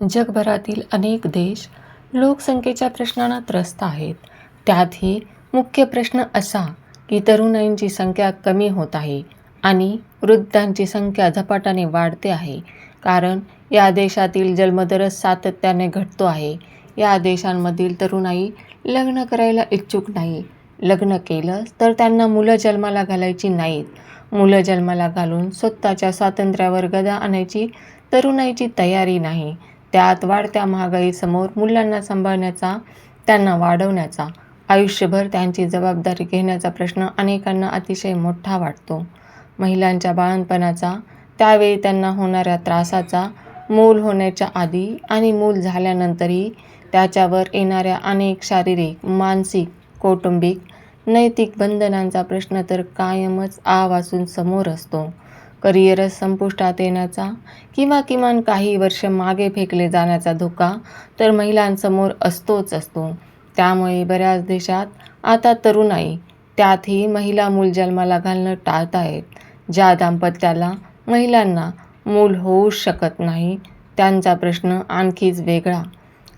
जगभरातील अनेक देश लोकसंख्येच्या प्रश्नांना त्रस्त आहेत. त्यातही मुख्य प्रश्न असा की तरुणाईंची संख्या कमी होत आहे आणि वृद्धांची संख्या झपाट्याने वाढते आहे. कारण या देशातील जन्मदरच सातत्याने घटतो आहे. या देशांमधील तरुणाई लग्न करायला इच्छुक नाही. लग्न केलं तर त्यांना मुलं जन्माला घालायची नाहीत. मुलं जन्माला घालून स्वतःच्या स्वातंत्र्यावर गदा आणायची तरुणाईची तयारी नाही. त्यात वाढत्या महागाईसमोर मुलांना सांभाळण्याचा त्यांना वाढवण्याचा आयुष्यभर त्यांची जबाबदारी घेण्याचा प्रश्न अनेकांना अतिशय मोठा वाटतो. महिलांच्या बाळणपणाचा त्यावेळी त्यांना होणाऱ्या त्रासाचा मूल होण्याच्या आधी आणि मूल झाल्यानंतरही त्याच्यावर येणाऱ्या अनेक शारीरिक मानसिक कौटुंबिक नैतिक बंधनांचा प्रश्न तर कायमच आवासून समोर असतो. करिअरच संपुष्टात येण्याचा किंवा किमान काही वर्ष मागे फेकले जाण्याचा धोका तर महिलांसमोर असतोच असतो. त्यामुळे बऱ्याच देशात आता तरुणाई त्यातही महिला मूल जन्माला घालणं टाळतायत ज्या दाम्पत्याला महिलांना मूल होऊच शकत नाही त्यांचा प्रश्न आणखीच वेगळा.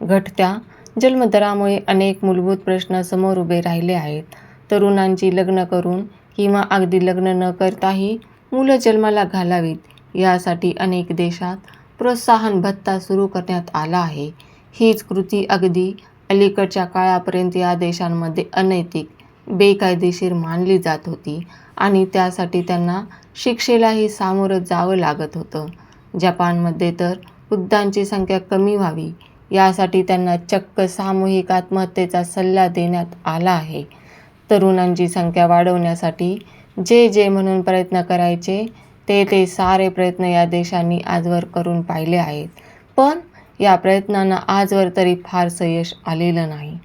घटत्या जन्मदरामुळे अनेक मूलभूत प्रश्न समोर उभे राहिले आहेत. तरुणांची लग्न करून किंवा अगदी लग्न न करताही मुलं जन्माला घालावीत. यासाठी अनेक देशात प्रोत्साहन भत्ता सुरू करण्यात आला आहे. हीच कृती अगदी अलीकडच्या काळापर्यंत या देशांमध्ये अनैतिक बेकायदेशीर मानली जात होती आणि त्यासाठी त्यांना शिक्षेलाही सामोरं जावं लागत होतं. जपानमध्ये तर वृद्धांची संख्या कमी व्हावी. यासाठी त्यांना चक्क सामूहिक आत्महत्येचा सल्ला देण्यात आला आहे. तरुणांची संख्या वाढवण्यासाठी जे जे म्हणून प्रयत्न करायचे ते ते सारे प्रयत्न या देशांनी आजवर करून पाहिले आहेत. पण या प्रयत्नांना आजवर तरी फारसं यश आलेलं नाही.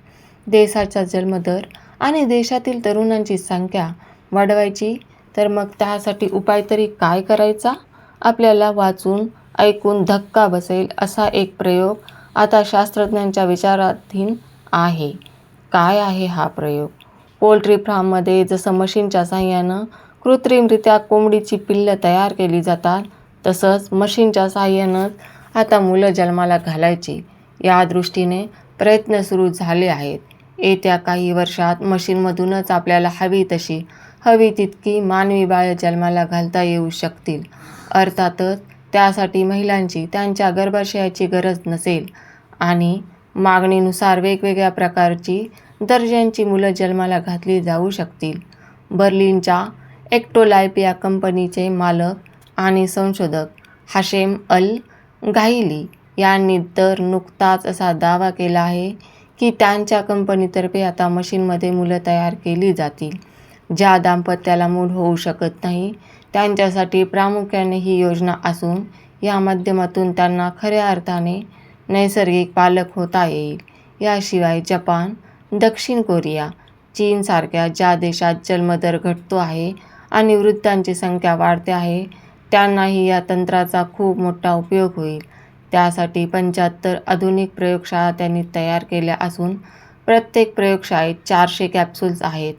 देशाचा जन्मदर आणि देशातील तरुणांची संख्या वाढवायची तर मग त्यासाठी उपाय तरी काय करायचा? आपल्याला वाचून ऐकून धक्का बसेल असा एक प्रयोग आता शास्त्रज्ञांच्या विचाराधीन आहे. काय आहे हा प्रयोग? पोल्ट्री फार्ममध्ये जसं मशीनच्या साहाय्यानं कृत्रिमरित्या कोंबडीची पिल्लं तयार केली जातात तसंच मशीनच्या साहाय्यानंच आता मुलं जन्माला घालायची. या दृष्टीने प्रयत्न सुरू झाले आहेत. येत्या काही वर्षात मशीनमधूनच आपल्याला हवी तशी हवी तितकी मानवी बाळ जन्माला घालता येऊ शकतील. अर्थातच त्यासाठी महिलांची त्यांच्या गर्भाशयाची गरज नसेल. आणि मागणीनुसार वेगवेगळ्या प्रकारची दर्जांची मुलं जन्माला घातली जाऊ शकतील. बर्लिनच्या एक्टोलाईप या कंपनीचे मालक आणि संशोधक हाशेम अल गाहिली यांनी तर नुकताच असा दावा केला आहे की त्यांच्या कंपनीतर्फे आता मशीनमध्ये मुलं तयार केली जातील. ज्या दाम्पत्याला मूल होऊ शकत नाही त्यांच्यासाठी प्रामुख्याने ही योजना असून या माध्यमातून त्यांना खऱ्या अर्थाने नैसर्गिक पालक होता येईल. याशिवाय जपान दक्षिण कोरिया चीनसारख्या ज्या देशात जन्मदर घटतो आहे आणि वृद्धांची संख्या वाढते आहे त्यांनाही या तंत्राचा खूप मोठा उपयोग होईल. त्यासाठी पंच्याहत्तर आधुनिक प्रयोगशाळा त्यांनी तयार केल्या असून प्रत्येक प्रयोगशाळेत चारशे कॅप्सूल्स आहेत.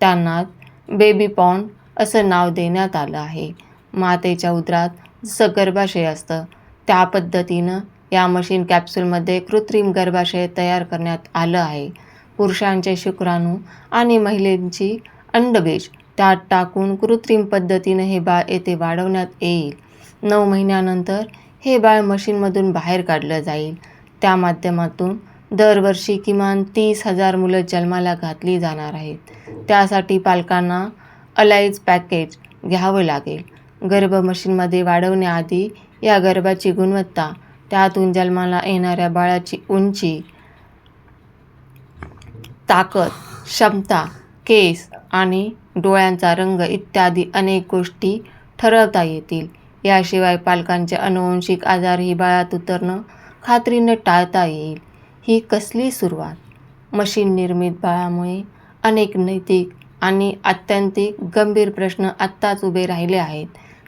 त्यांना बेबी पॉन्ड असं नाव देण्यात आलं आहे. मातेच्या उदरात जसं गर्भाशय असतं त्या पद्धतीनं या मशीन कॅप्सूलमध्ये कृत्रिम गर्भाशय तयार करण्यात आलं आहे. पुरुषांचे शुक्राणू आणि महिलांची अंडबीज त्यात टाकून कृत्रिम पद्धतीनं हे बाळ येथे वाढवण्यात येईल. नऊ महिन्यानंतर हे बाळ मशीनमधून बाहेर काढलं जाईल. त्या माध्यमातून दरवर्षी किमान तीस हजार मुलं जन्माला घातली जाणार आहेत. त्यासाठी पालकांना अलाईज पॅकेज घ्यावं लागेल. गर्भ मशीनमध्ये वाढवण्याआधी या गर्भाची गुणवत्ता त्यातून जन्माला येणाऱ्या बाळाची उंची ताकद क्षमता केस आणि डोळ्यांचा रंग इत्यादी अनेक गोष्टी ठरवता येतील. याशिवाय पालकांचे अनुवंशिक आजारही बाळात उतरणं खात्रीनं टाळता येईल. ही कसली सुरुवात? मशीन निर्मित बाळामुळे अनेक नैतिक आणि आत्यंतिक गंभीर प्रश्न आत्ताच उभे राहिले आहेत.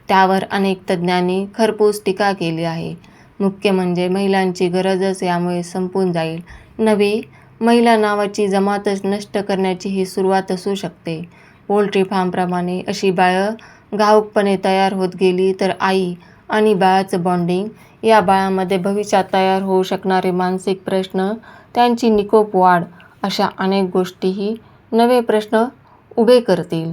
त्यावर अनेक तज्ज्ञांनी खरपूस टीका केली आहे. मुख्य म्हणजे महिलांची गरजच यामुळे संपून जाईल. नवी महिला नावाची जमातच नष्ट करण्याची ही सुरुवात असू शकते. पोल्ट्री फार्मप्रमाणे अशी बाळं घाऊकपणे तयार होत गेली तर आई आणि बाळाचं बॉन्डिंग या बाळामध्ये भविष्यात तयार होऊ शकणारे मानसिक प्रश्न त्यांची निकोप वाढ अशा अनेक गोष्टीही नवे प्रश्न उभे करतील.